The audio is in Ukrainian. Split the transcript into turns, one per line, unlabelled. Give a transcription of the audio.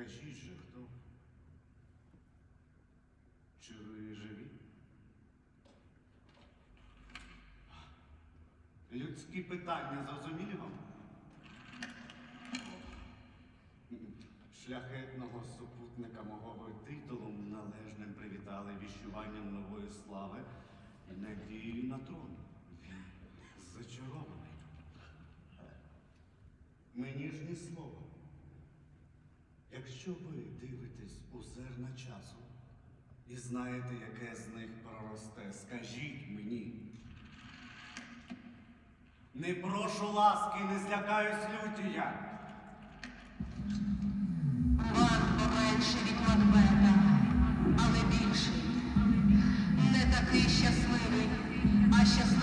Кажіть же, хто? Чи ви живі? Людські питання зрозумілі вам? Шляхетного супутника мого ви титулом належним привітали віщуванням нової слави і надії на трон. Він зачарований. Мені ж ні слова. Якщо ви дивитесь у зерна часу і знаєте, яке з них проросте, скажіть мені. Не прошу ласки, не злякаюсь люті я.
Варто менше від Макбета, але більший. Не такий щасливий, а щасливий.